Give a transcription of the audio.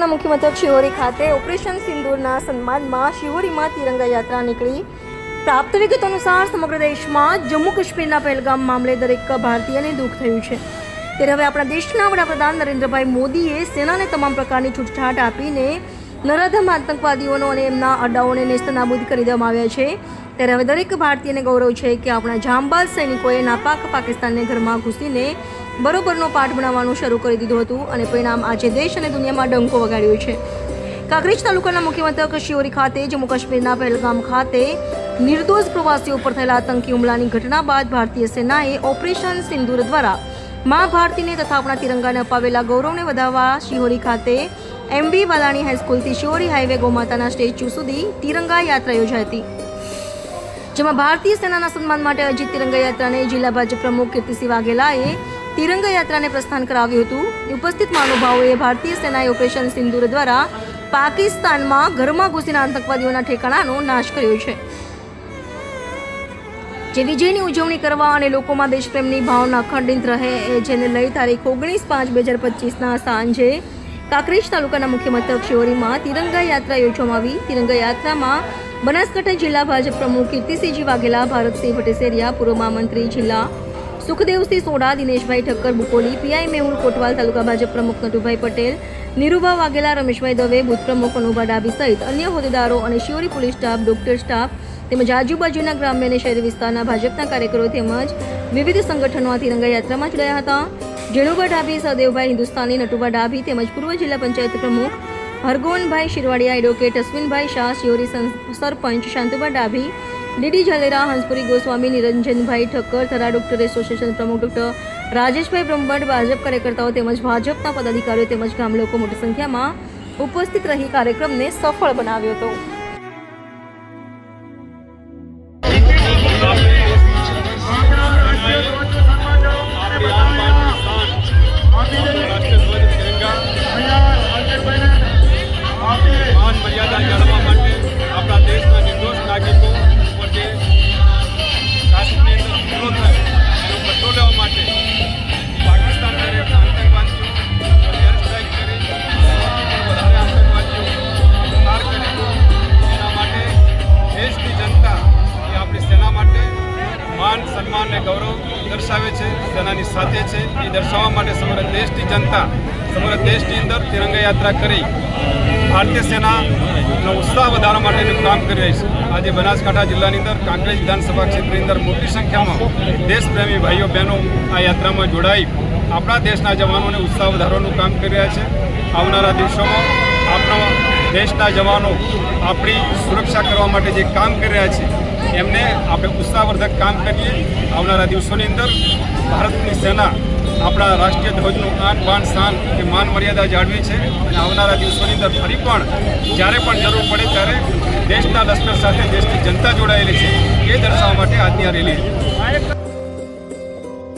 શિહોરી ખાતે ઓપરેશન સિંદૂરના સન્માનમાં શિહોરીમાં તિરંગા યાત્રા નીકળી. પ્રાપ્ત વિગત અનુસાર સમગ્ર દેશમાં જમ્મુ કાશ્મીરના પહેલગામ મામલે દરેક ભારતીયને દુઃખ થયું છે. ત્યારે હવે આપણા દેશના વડાપ્રધાન નરેન્દ્રભાઈ મોદીએ સેનાને તમામ પ્રકારની છૂટછાટ આપીને નરાધમ આતંકવાદીઓનો અને એમના અડ્ડાઓને નેસ્તનાબૂદ કરી દેવામાં આવ્યા છે. ત્યારે હવે દરેક ભારતીયને ગૌરવ છે કે આપણા જાંબાજ સૈનિકોએ નાપાક પાકિસ્તાનને ઘરમાં ઘૂસીને બરોબરનો પાઠ ભણાવવાનું શરૂ કરી દીધું હતું અને પરિણામ આજે દેશ અને દુનિયામાં ડંકો વગાડ્યો છે. કાંકરેજ તાલુકાના મુખ્ય મથક શિયોરી ખાતે, જમ્મુ કાશ્મીરના પહેલગામ ખાતે નિર્દોષ પ્રવાસીઓ ઉપર થયેલા આતંકી હુમલાની ઘટના બાદ ભારતીય સેનાએ ઓપરેશન સિંદૂર દ્વારા મા ભારતીને તથા આપણા તિરંગાને અપાવેલા ગૌરવને વધારવા શિહોરી ખાતે MB Valani હાઈસ્કૂલથી Shihori highway ગોમાતાના statue સુધી તિરંગા યાત્રા યોજાઈ હતી. જેમાં ભારતીય સેનાના સન્માન માટે અજીત તિરંગા યાત્રાને જિલ્લા ભાજપ પ્રમુખ કીર્તિસિંહ વાઘેલાએ તિરંગા યાત્રાને પ્રસ્થાન કરાવ્યું હતું. ઉપસ્થિત મહાનુભાવોએ ભારતીય સેનાએ ઓપરેશન સિંદૂર દ્વારા પાકિસ્તાનમાં ઘરમાં ઘૂસીના આતંકવાદીઓના ઠેકાણાનો નાશ કર્યો છે. જે વિજયની ઉજવણી કરવા અને લોકોમાં દેશપ્રેમની ભાવના અખંડિત રહે એ જેને લઈ તારીખ ઓગણીસ પાંચ બે હજાર પચીસના સાંજે કાંકરેજ તાલુકાના મુખ્ય મથક શિવરીમાં તિરંગા યાત્રા યોજવામાં આવી. તિરંગા યાત્રામાં બનાસકાંઠા જિલ્લા ભાજપ પ્રમુખ કીર્તિસિંહજી વાઘેલા, ભારતસિંહ ભટ્ટેસરિયા, પૂર્વ મહામંત્રી જિલ્લા સુખદેવસિંહ સોડા, દિનેશભાઈ ઠક્કર બુકોલી પીઆઈ મેહુલ કોટવાલ, તાલુકા ભાજપ પ્રમુખ નટુભાઈ પટેલ નિરૂભા વાઘેલા, રમેશભાઈ દવે, બુથ પ્રમુખ અનુભા ડાબી સહિત અન્ય હોદ્દેદારો અને Shivri police staff, doctor staff તેમજ આજુબાજુના ગ્રામ્ય અને શહેરી વિસ્તારના ભાજપના કાર્યકરો તેમજ વિવિધ સંગઠનો આ તિરંગાયાત્રામાં જોડાયા હતા. જેણુભા ડાભી, સહદેવભાઈ હિન્દુસ્તાની નટુભા ડાભી તેમજ પૂર્વ જિલ્લા પંચાયત પ્રમુખ Hargonbhai Shirvadiya advocate Ashwinbhai Shah, Shiyori sarpanch Shantubha Dabhi DD Zalera, Hanspuri Goswami, Niranjanbhai Thakkar, Thara doctor association પ્રમુખ ડોક્ટર રાજેશભાઈ બ્રહ્મભટ્ટ, ભાજપ કાર્યકર્તાઓ તેમજ ભાજપના પદાધિકારીઓ તેમજ ગામ લોકો મોટી સંખ્યામાં ઉપસ્થિત રહી કાર્યક્રમને સફળ બનાવ્યો હતો. મર્યાદા જાળવવા માટે આપણા દેશના નિર્દોષ નાગરિકો અને ગૌરવ દર્શાવે છે સેનાની સાથે છે. એ દર્શાવવા માટે સમગ્ર દેશની જનતા, સમગ્ર દેશની અંદર તિરંગા યાત્રા કરી. ભારતીય સેનાનો ઉત્સાહ વધારવા માટેનું કામ કરી રહી છે. આજે બનાસકાંઠા જિલ્લાની અંદર કાંકરેજ વિધાનસભા ક્ષેત્રની અંદર મોટી સંખ્યામાં દેશપ્રેમી ભાઈઓ, બહેનો આ યાત્રામાં જોડાઈ આપણા દેશના જવાનોને ઉત્સાહ વધારવાનું કામ કરી રહ્યા છે. આવનારા દિવસોમાં આપણા દેશના જવાનો આપણી સુરક્ષા કરવા માટે જે કામ કરી રહ્યા છે એમને આપણે ઉત્સાહવર્ધક કામ કરીએ આવનારા દિવસોની અંદર. ભારતની સેના આપણા રાષ્ટ્રીય ધ્વજનું આન બાન શાન એ માન મર્યાદા જાળવી છે અને આવનારા દિવસોની અંદર ફરી પણ જ્યારે પણ જરૂર પડે ત્યારે દેશના લશ્કર સાથે દેશની જનતા જોડાયેલી છે. એ દર્શાવવા માટે આજની આ રેલી.